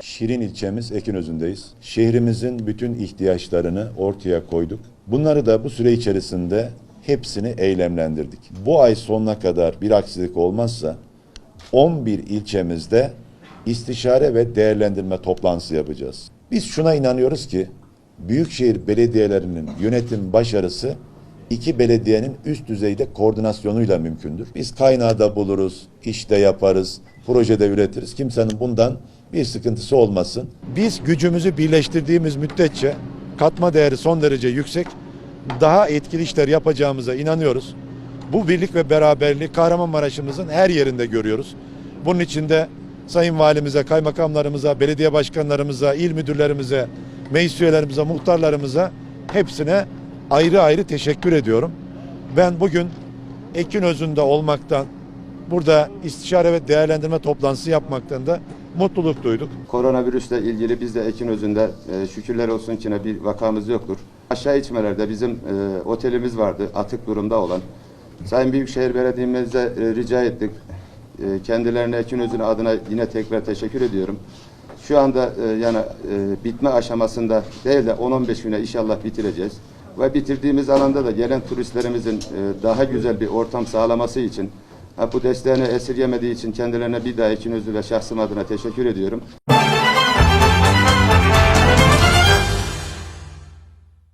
Şirin ilçemiz Ekinözü'ndeyiz. Şehrimizin bütün ihtiyaçlarını ortaya koyduk. Bunları da bu süre içerisinde hepsini eylemlendirdik. Bu ay sonuna kadar bir aksilik olmazsa 11 ilçemizde istişare ve değerlendirme toplantısı yapacağız. Biz şuna inanıyoruz ki büyükşehir belediyelerinin yönetim başarısı iki belediyenin üst düzeyde koordinasyonuyla mümkündür. Biz kaynağı da buluruz, işte yaparız, projede üretiriz. Kimsenin bundan bir sıkıntısı olmasın. Biz gücümüzü birleştirdiğimiz müddetçe katma değeri son derece yüksek, daha etkili işler yapacağımıza inanıyoruz. Bu birlik ve beraberliği Kahramanmaraş'ımızın her yerinde görüyoruz. Bunun için de Sayın Valimize, kaymakamlarımıza, belediye başkanlarımıza, il müdürlerimize, meclis üyelerimize, muhtarlarımıza hepsine ayrı ayrı teşekkür ediyorum. Ben bugün Ekinözü'nde olmaktan, burada istişare ve değerlendirme toplantısı yapmaktan da mutluluk duyduk. Koronavirüsle ilgili biz de Ekinözü'nde e, şükürler olsun ki bir vakamız yoktur. Aşağı içmelerde bizim e, otelimiz vardı atık durumda olan. Sayın Büyükşehir Belediye'mize e, rica ettik. Kendilerine Ekinözü'nün adına yine tekrar teşekkür ediyorum. Şu anda yani bitme aşamasında değil de 10-15 güne inşallah bitireceğiz. Ve bitirdiğimiz alanda da gelen turistlerimizin e, daha güzel bir ortam sağlaması için bu desteğini esirgemediği için kendilerine bir daha Ekinözü ve şahsım adına teşekkür ediyorum.